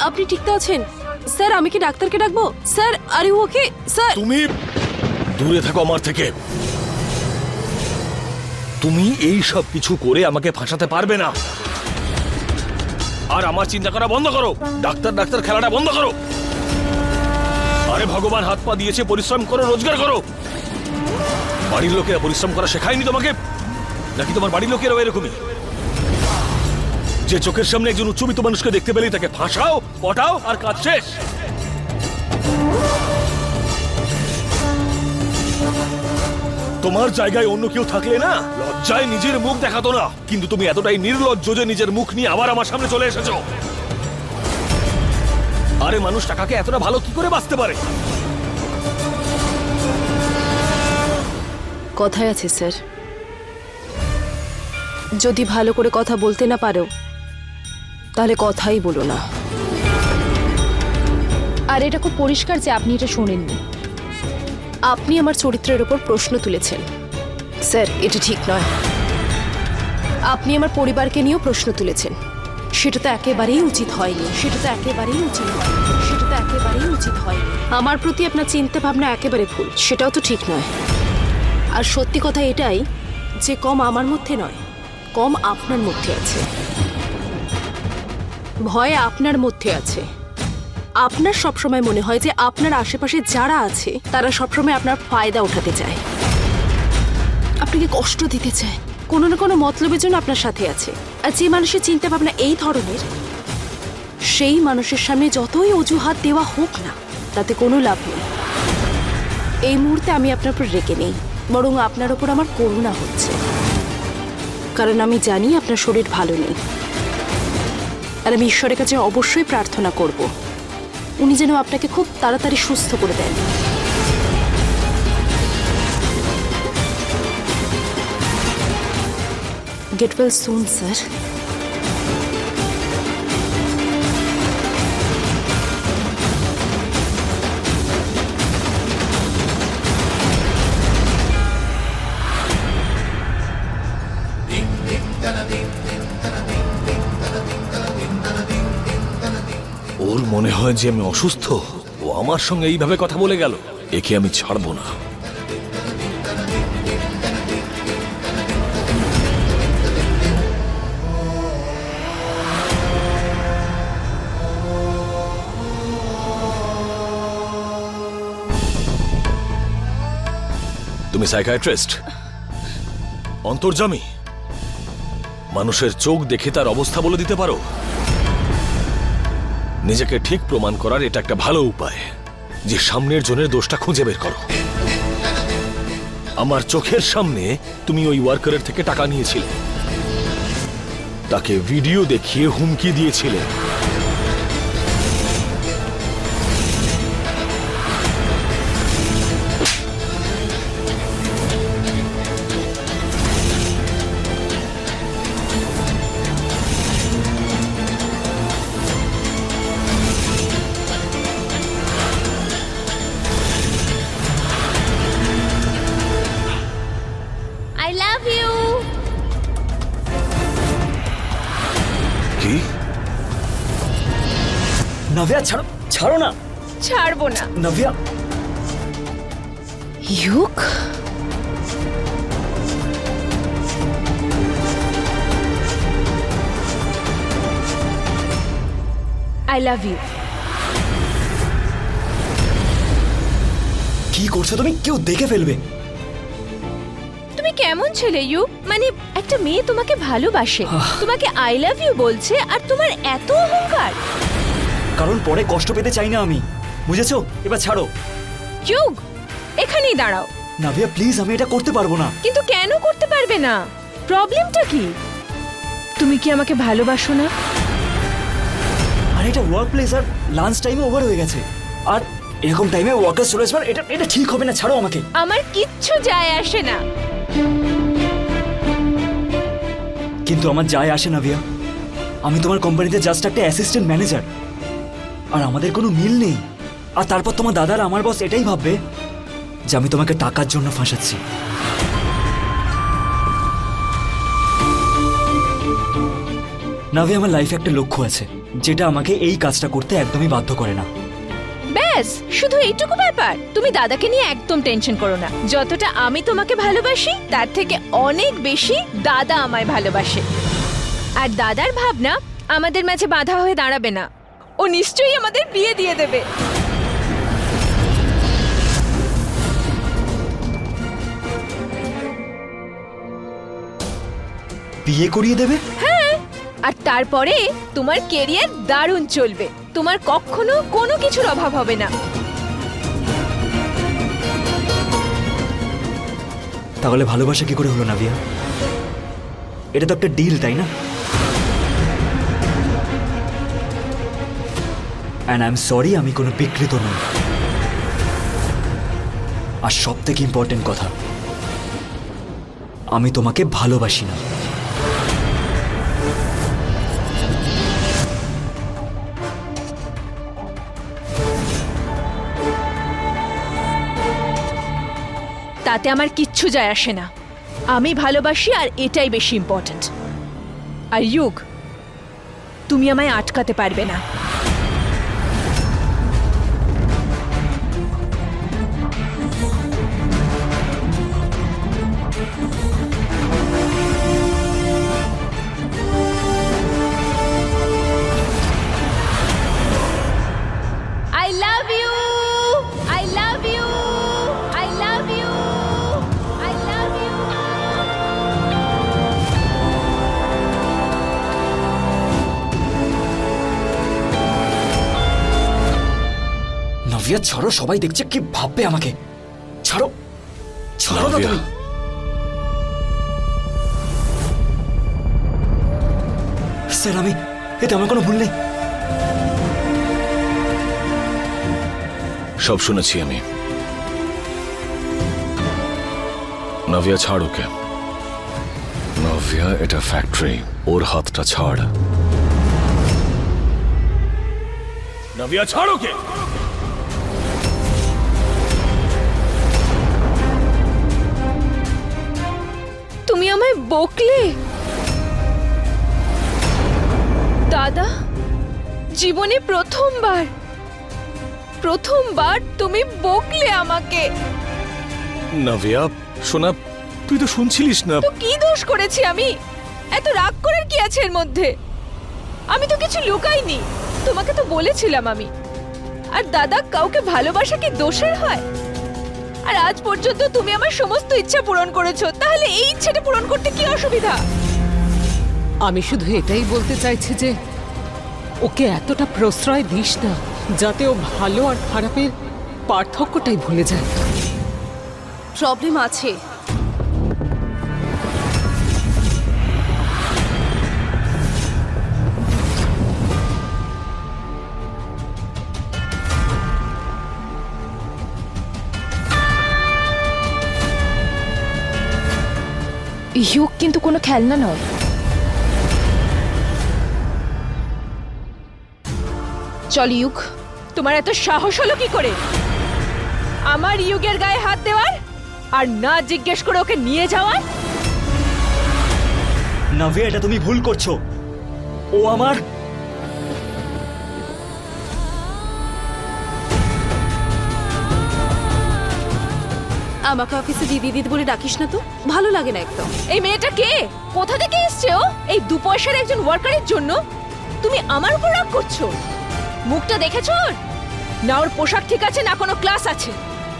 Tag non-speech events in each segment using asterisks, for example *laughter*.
আপনি ঠিক তো আছেন? স্যার, আমি কি ডাক্তারকে ডাকবো? স্যার আরে ওকে স্যার! তুমি দূরে থাকো আমার থেকে। তুমি এই সব কিছু করে আমাকে ফাঁসাতে পারবে না। আর আমার চিন্তা করা বন্ধ করো। ডাক্তার ডাক্তার, খেলাটা বন্ধ করো। আরে ভগবান, হাত পা দিয়েছে, পরিশ্রম করো, রোজগার করো। বাড়ির লোকেরা পরিশ্রম করা শেখায়নি তোমাকে? নাকি তোমার বাড়ির লোকেরাও এরকমই? যে চোখের সামনে একজন উচ্চবিত্ত মানুষকে দেখতে পেলেই তাকে ফাঁসাও, পটাও আর কাজ শেষ তোমার জায়গায় অন্য কেউ থাকলে না, লজ্জায় নিজের মুখ দেখাতো না। কিন্তু তুমি এতটাই নির্লজ্জ যে নিজের মুখ নিয়ে আবার আমার সামনে চলে এসেছ। আরে মানুষ, টাকাকে এতটা ভালো কি করে বাঁচতে পারে? কথায় আছে, স্যার। যদি ভালো করে কথা বলতে না পারো তাহলে কথাই বলো না। আর এটা খুব পরিষ্কার যে আপনি এটা শোনেননি। আপনি আমার চরিত্রের ওপর প্রশ্ন তুলেছেন। স্যার এটা ঠিক নয়। আপনি আমার পরিবারকে নিয়েও প্রশ্ন তুলেছেন। সেটা তো একেবারেই উচিত হয়নি। সেটা তো একেবারেই উচিত হয়নি। সেটা তো একেবারেই উচিত হয়নি। আমার প্রতি আপনার চিন্তা ভাবনা একেবারে ভুল। সেটাও তো ঠিক নয়। আর সত্যি কথা এটাই যে কম আমার মধ্যে নয় কম আপনার মধ্যে আছে। ভয় আপনার মধ্যে আছে। আপনার সবসময় মনে হয় যে আপনার আশেপাশে যারা আছে, তারা সবসময় আপনার ফায়দা উঠাতে চায়। আপনাকে কষ্ট দিতে চায়। কোনো না কোনো মতলবের জন্য আপনার সাথে আছে। আর যে মানুষের চিন্তা ভাবনা এই ধরনের, সেই মানুষের সামনে যতই অজুহাত দেওয়া হোক না, তাতে কোনো লাভ নেই। এই মুহূর্তে আমি আপনার উপর রেগে নেই, বরং আপনার ওপর আমার করুণা হচ্ছে। কারণ আমি জানি আপনার শরীর ভালো নেই। আর আমি ঈশ্বরের কাছে অবশ্যই প্রার্থনা করব। উনি যেন আপনাকে খুব তাড়াতাড়ি সুস্থ করে দেন। গেট ওয়েল সুন স্যার হয় যে আমি অসুস্থ? ও আমার সঙ্গে এইভাবে কথা বলে গেল। একে আমি ছাড়বো না। তুমি সাইকায়াট্রিস্ট অন্তর্জামী? মানুষের চোখ দেখে তার অবস্থা বলে দিতে পারো? নিজেকে ঠিক প্রমাণ করার এটা একটা ভালো উপায়। যে সামনের জনের দোষটা খুঁজে বের করো। আমার চোখের সামনে তুমি ওই ওয়ার্কারের থেকে টাকা নিয়েছিলে। তাকে ভিডিও দেখিয়ে হুমকি দিয়েছিলে। নভিয়া ছাড়ো ছাড়ো না। ছাড়বো না। নভিয়া। ইউক? আই লাভ ইউ কি করছ তুমি? কেউ দেখে ফেলবে। তুমি কেমন ছেলে ইউ মানে একটা মেয়ে তোমাকে ভালোবাসে। তোমাকে আই লাভ ইউ বলছে আর তোমার এত অহংকার। কারণ পরে কষ্ট পেতে চাই না আমি। বুঝেছ? এবার ছাড়ো। যুগ এখানেই দাঁড়াও। নাভিয়া প্লিজ আমি এটা করতে পারব না। কিন্তু কেন করতে পারবে না? প্রবলেমটা কি? তুমি কি আমাকে ভালোবাসো না? আর এটা ওয়ার্ক প্লেস আর লাঞ্চ টাইমে ওভার হয়ে গেছে। আর এরকম টাইমে ওয়ার্কার চলে আসবার এটা এটা ঠিক হবে না ছাড়ো আমাকে। আমার কিচ্ছু যায় আসে না। কিন্তু আমার যায় আসে না ভিয়া আমি তোমার কোম্পানিতে জাস্ট একটা অ্যাসিস্ট্যান্ট ম্যানেজার আর আমাদের কোনো মিল নেই। আর তারপর তোমার দাদার আমার বস এটাই ভাববে যে আমি তোমাকে টাকার জন্য ফাঁসাচ্ছি। নাভি, আমার লাইফে একটা লক্ষ্য আছে, যেটা আমাকে এই কাজটা করতে একদমই বাধ্য করে না। ব্যাস, শুধু এইটুকু ব্যাপার। তুমি দাদাকে নিয়ে একদম টেনশন করো না। যতটা আমি তোমাকে ভালোবাসি, তার থেকে অনেক বেশি দাদা আমায় ভালোবাসে। আর দাদার ভাবনা আমাদের মাঝে বাধা হয়ে দাঁড়াবে না। ও নিশ্চয়ই আমাদের বিয়ে দিয়ে দেবে। বিয়ে করিয়ে দেবে? হ্যাঁ আর তারপরে তোমার কেরিয়ার দারুণ চলবে। তোমার কখনো কোনো কিছুর অভাব হবে না। তাহলে ভালোবাসা কি করে হলো নাভিয়া? এটা তো একটা ডিল তাই না? অ্যান্ড আই এম সরি আমি কোনো বিকৃত নই। আর সব থেকে ইম্পর্টেন্ট কথা, আমি তোমাকে ভালোবাসি না। তাতে আমার কিচ্ছু যায় আসে না। আমি ভালোবাসি আর এটাই বেশি ইম্পর্ট্যান্ট আর ইউগ তুমি আমায় আটকাতে পারবে না। নাভিয়া ছাড়ো সবাই দেখছে কি ভাববে আমাকে। ছাড়ো ছাড়ো না। তুমি। স্যার আমি এতে আমার কোনো ভুল নেই। সব শুনেছি আমি। নভিয়া ছাড় ওকে। নভিয়া এটা ফ্যাক্টরি ওর হাতটা ছাড়। নভিয়া ছাড় ওকে! আমায় বকলে? দাদা জীবনে প্রথমবার। প্রথমবার তুমি বকলে আমাকে। নভিয়া শোনা তুই তো শুনছিলিস না। তো কি দোষ করেছি আমি? এত রাগ করার কি আছে এর মধ্যে? আমি তো কিছু লুকাইনি। তোমাকে তো বলেছিলাম আমি। আর দাদা কাউকে ভালোবাসা কি দোষের হয়? আর আজ পর্যন্ত তুমি আমার সমস্ত ইচ্ছা পূরণ করেছ তাহলে এই ইচ্ছাটা পূরণ করতে কি অসুবিধা? আমি শুধু এটাই বলতে চাইছি যে ওকে এতটা প্রশ্রয় দিস না যাতে ও ভালো আর খারাপের পার্থক্যটাই ভুলে যায়। প্রবলেম আছে। ইউক কিন্তু কোনো খেলনা নয়। চল ইউক, তোমার এত সাহস হলো কি করে? আমার ইউগের গায়ে হাত দেওয়ার আর না জিজ্ঞেস করে ওকে নিয়ে যাওয়ার? নাভিয়া, এটা তুমি ভুল করছ। ও আমার আমাকে অফিসে দিদি দিদি বলে ডাকিস না তো? ভালো লাগে না একদম। এই মেয়েটা কে? কোথা থেকে এসছে ও? এই দু পয়সার একজন ওয়ার্কারের জন্য? তুমি আমার উপর রাগ করছ? মুখটা দেখেছ ওর? না ওর পোশাক ঠিক আছে না কোনো ক্লাস আছে।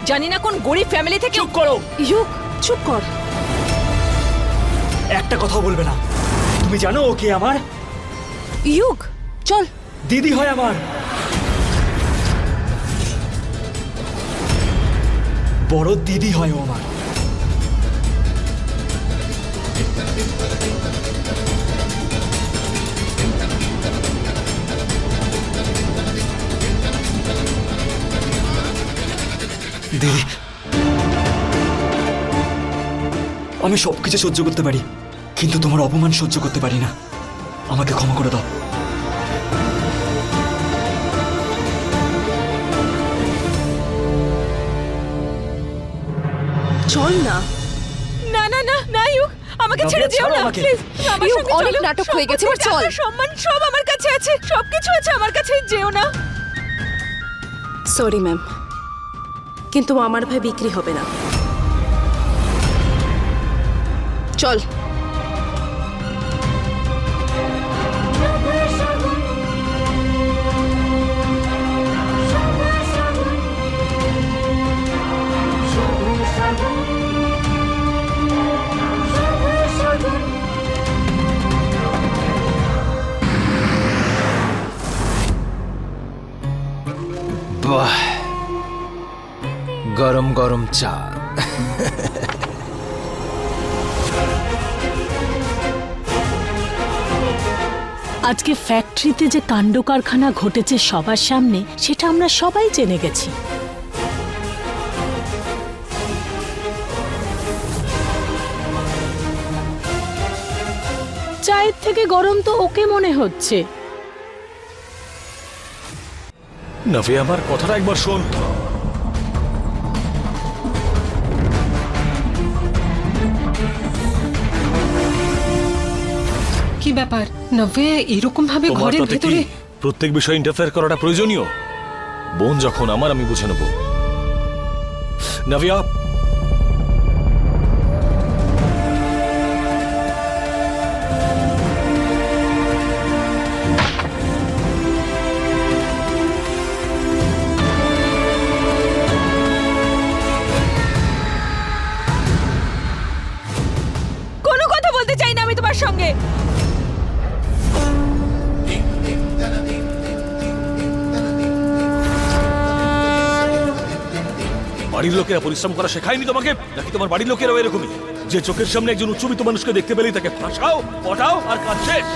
জানি না কোন গরিব ফ্যামিলি থেকে চুপ করো। ইউক চুপ কর। একটা কথাও বলবে না। তুমি জানো ও কে আমার? ইউক চল। দিদি হয় আমার। বড় দিদি হয় ও আমার। দিদি। আমি সবকিছু সহ্য করতে পারি, কিন্তু তোমার অপমান সহ্য করতে পারি না। আমাকে ক্ষমা করে দাও। চল না। না না না না ইউক আমাকে ছেড়ে যেও না। প্লিজ আমার সঙ্গে অনেক নাটক হয়ে গেছে, এবার চল। সম্মান সব আমার কাছে আছে সবকিছু আছে আমার কাছে যেও না। সরি ম্যাম কিন্তু আমার ভাই বিক্রি হবে না। চল। গরম গরম চা। আজকে ফ্যাক্টরিতে যে কাণ্ড কারখানা ঘটেছে সবার সামনে সেটা আমরা সবাই জেনে গেছি। চায়ের থেকে গরম তো ওকে মনে হচ্ছে। নাভি আমার কথাটা একবার শোন। কি ব্যাপার? নভে এরকম ভাবে তোমার ঘরের তাতে কি? ভেতরে প্রত্যেক বিষয়ে ইন্টারফেয়ার করাটা প্রয়োজনীয়। বোন যখন আমার আমি বুঝে নেব। নাভিয়া লোকেরা পরিশ্রম করা শেখায়নি তোমাকে? নাকি তোমার বাড়ির লোকেরাও এরকমই? যে চোখের সামনে একজন উচ্চবিত্ত মানুষকে দেখতে পেলেই তাকে ফাঁসাও, পটাও আর কাজ শেষ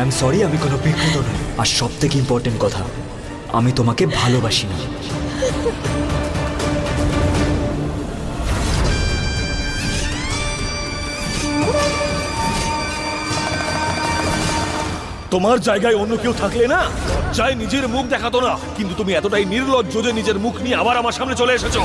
আই এম সরি, আমি কোনো বিকৃত নই। আর সব থেকে ইম্পর্টেন্ট কথা, আমি তোমাকে ভালোবাসি না। তোমার জায়গায় অন্য কেউ থাকলে না, চাই নিজের মুখ দেখাতো না। কিন্তু তুমি এতটাই নির্লজ্জ যে নিজের মুখ নিয়ে আবার আমার সামনে চলে এসেছ।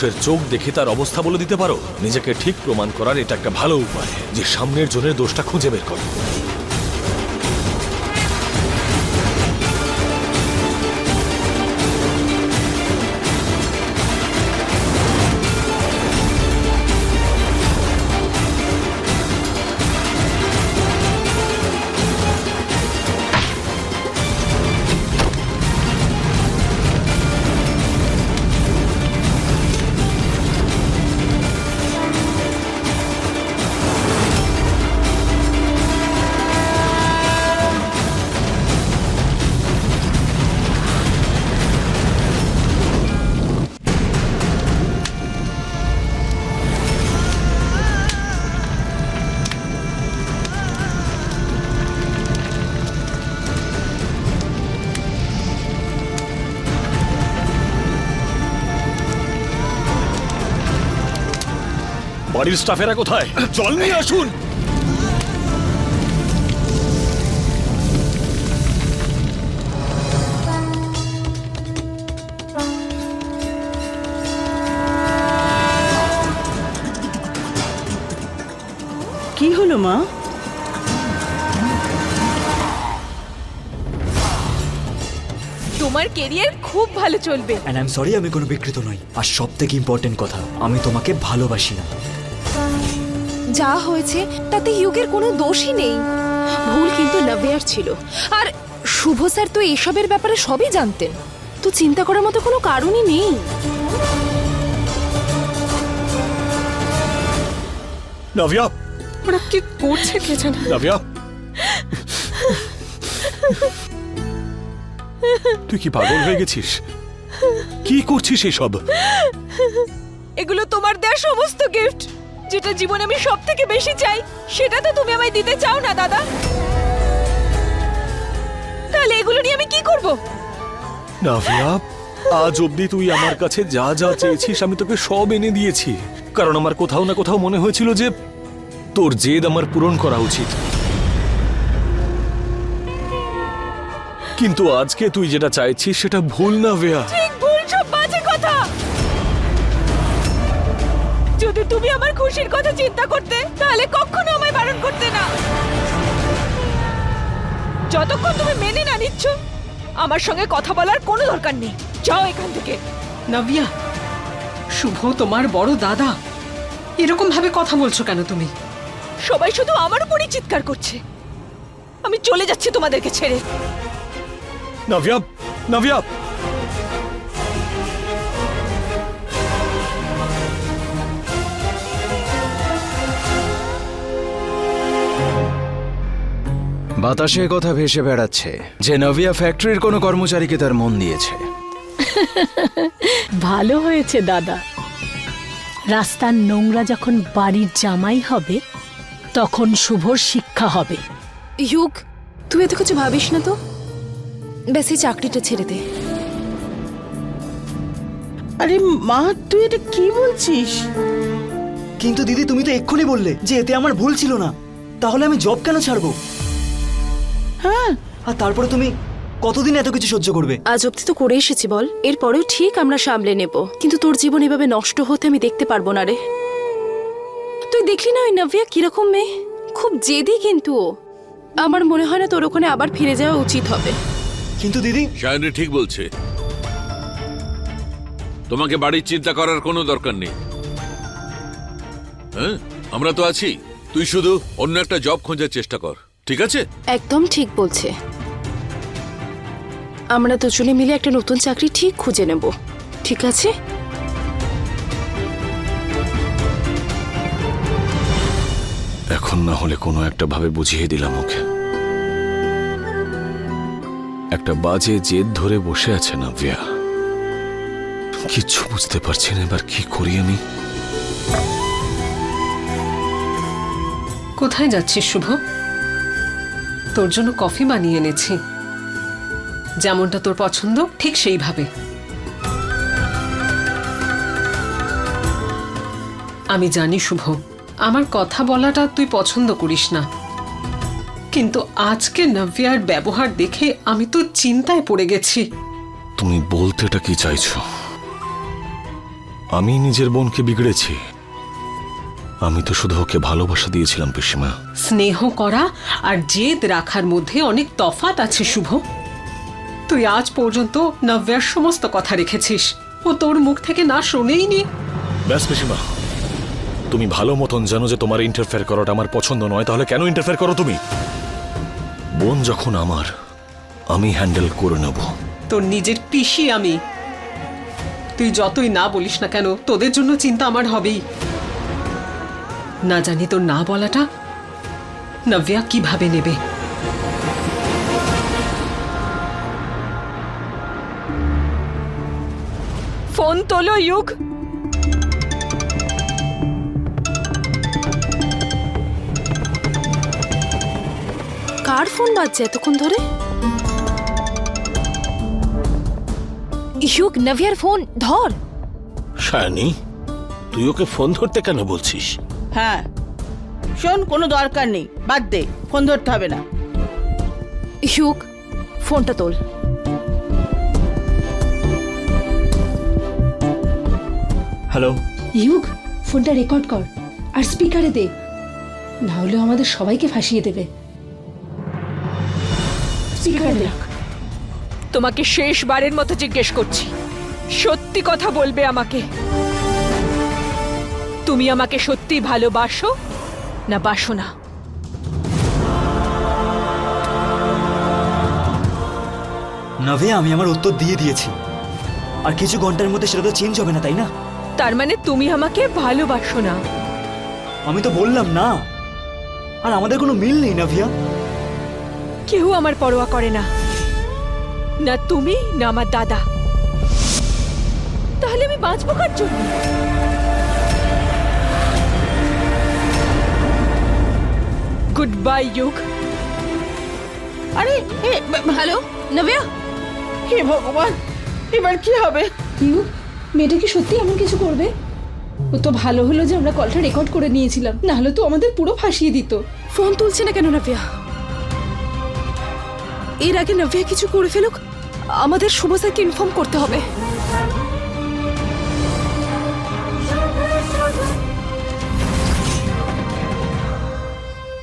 মানুষের চোখ দেখে তার অবস্থা বলে দিতে পারো? নিজেকে ঠিক প্রমাণ করার এটা একটা ভালো উপায়, যে সামনের জনের দোষটা খুঁজে বের করো। বাড়ির স্টাফেরা কোথায়? জল নিয়ে আসুন। কি হলো মা? তোমার কেরিয়ার খুব ভালো চলবে। অ্যান্ড আই এম সরি আমি কোনো বিকৃত নই। আর সব থেকে ইম্পর্টেন্ট কথা আমি তোমাকে ভালোবাসি না। যা হয়েছে তাতে ইউকের কোনো দোষই নেই। ভুল কিন্তু নব্যার ছিল। আর শুভ স্যার তো এসবের ব্যাপারে সবই জানতেন। তো চিন্তা করার মতো কোনো কারণই নেই। নাভিয়া ওরা কি করছে কে জানে? নাভিয়া তুই কি পাগল হয়ে গেছিস? কি করছিস এসব? এগুলো তোমার দেওয়া সমস্ত গিফট যেটা জীবনে আমি সব থেকে বেশি চাই, সেটা তো তুমি আমায় দিতে চাও না, দাদা। তাহলে এগুলো নিয়ে আমি কি করব? নাভিয়া, আজ অবধি তুই আমার কাছে যা যা চেয়েছিস, আমি তোকে সব এনে দিয়েছি। কারণ আমার কোথাও না কোথাও মনে হয়েছিল যে তোর জেদ আমার পূরণ করা উচিত। কিন্তু আজকে তুই যেটা চাইছিস, সেটা ভুল না, ভেয়া। যদি তুমি আমার খুশির কথা চিন্তা করতে তাহলে কখনো আমায় বারণ করতে না। যতক্ষণ তুমি মেনে না নিচ্ছ আমার সঙ্গে কথা বলার কোনো দরকার নেই। যাও এখান থেকে। নাভিয়া শুভ তোমার বড় দাদা। এরকম ভাবে কথা বলছো কেন তুমি? সবাই শুধু আমার উপরই চিৎকার করছে। আমি চলে যাচ্ছি তোমাদেরকে ছেড়ে। নাভিয়া নাভিয়া বাতাসে কথা ভেসে বেড়াচ্ছে যে নভিয়া ফ্যাক্টরির কোনো কর্মচারীকে তার মন দিয়েছে। *laughs* ভালো হয়েছে দাদা। রাস্তার নোংরা যখন বাড়ির জামাই হবে তখন শুভর শিক্ষা হবে। ইউক তুই এত কিছু ভাবিস না তো? এই চাকরিটা ছেড়ে দে। আরে মা তুই এটা কি বলছিস? কিন্তু দিদি তুমি তো এক্ষুনি বললে যে এতে আমার ভুল ছিল না। তাহলে আমি জব কেন ছাড়বো? হ্যাঁ। আর তারপরে তুমি কতদিন এত কিছু সহ্য করবে? আজ অব্দি তো করে এসেছি বল। এরপরেও ঠিক আমরা সামলে নেব। কিন্তু তোর জীবন এভাবে নষ্ট হতে আমি দেখতে পারব না রে। তুই দেখলি না ওই নভিয়া কীরকম মেয়ে? খুব জেদি কিন্তু ও। আমার মনে হয় না তোর ওখানে আবার ফিরে যাওয়া উচিত হবে। কিন্তু দিদি শায়নি ঠিক বলছে। তোমাকে বাড়ির চিন্তা করার কোনো দরকার নেই। হ্যাঁ? আমরা তো আছি। তুই শুধু অন্য একটা জব খোঁজার চেষ্টা কর। ঠিক আছে? একদম ঠিক বলছে। আমরা দুজনে মিলে একটা নতুন চাকরি ঠিক খুঁজে নেব। ঠিক আছে? এখন না হলে কোনো একটা ভাবে বুঝিয়ে দিলাম ওকে। একটা বাজে জেদ ধরে বসে আছে না ভিয়া কিচ্ছু বুঝতে পারছি না এবার কি করি আমি। কোথায় যাচ্ছিস শুভ? তোর জন্য কফি বানিয়ে এনেছি। যেমনটা তোর পছন্দ, ঠিক সেইভাবে। আমি জানি, শুভ, আমার কথা বলাটা তুই পছন্দ করিস না। কিন্তু আজকে নব্যার ব্যবহার দেখে আমি তো চিন্তায় পড়ে গেছি। তুমি বলতেটা কি চাইছো? আমি নিজের বোনকে বিগড়েছি। আমি তো শুধু ওকে ভালোবাসা দিয়েছিলাম পিসিমা। স্নেহ করা আর জেদ রাখার মধ্যে অনেক তফাত আছে শুভ। তুই আজ পর্যন্ত নব্যার সমস্ত কথা রেখেছিস। ও তোর মুখ থেকে না শোনেইনি। ব্যাস পিসিমা। তুমি ভালো মতন জানো যে তোমার ইন্টারফেয়ার করাটা আমার পছন্দ নয় তাহলে কেন ইন্টারফেয়ার করো তুমি? বোন যখন আমার আমি হ্যান্ডেল করে নেব। তোর নিজের পিসি আমি। তুই যতই না বলিস না কেন তোদের জন্য চিন্তা আমার হবেই। না জানি তোর না বলাটা নব্যা কীভাবে নেবে? ফোন তোলো ইউক। কার ফোন বাজছে এতক্ষণ ধরে? ইউক নভিয়ার ফোন ধর। শায়নি তুই ওকে ফোন ধরতে কেন বলছিস? হ্যাঁ। শোন কোনো দরকার নেই। বাদ দে ফোন ধরতে হবে না। ইউক ফোনটা তোল। হ্যালো। ইউক ফোনটা রেকর্ড কর। আর স্পিকারে দে। না হলে আমাদের সবাইকে ফাঁসিয়ে দেবে। স্পিকারে দে। তোমাকে শেষবারের মতো জিজ্ঞেস করছি। সত্যি কথা বলবে আমাকে। তুমি আমাকে সত্যি ভালোবাসো না বাসো না? নাভিয়া আমি আমার উত্তর দিয়ে দিয়েছি। আর কিছু ঘণ্টার মধ্যে সেটা তো চেঞ্জ হবে না তাই না? তার মানে তুমি আমাকে ভালোবাসো না। আমি তো বললাম না। আর আমাদের কোনো মিল নেই নাভিয়া। কেউ আমার পরোয়া করে না। না তুমি না আমার দাদা। তাহলে আমি বাঁচবো কার জন্য? গুড বাই যুগ আরে হ্যালো নভিয়া হে ভগবান এবার কি হবে? ইউ মেয়েটা কি সত্যি এমন কিছু করবে? ও তো ভালো হলো যে আমরা কলটা রেকর্ড করে নিয়েছিলাম। না হলে তো আমাদের পুরো ফাঁসিয়ে দিত। ফোন তুলছে না কেন নভিয়া এর আগে নভিয়া কিছু করে ফেলুক আমাদের শুভ স্যারকে ইনফর্ম করতে হবে।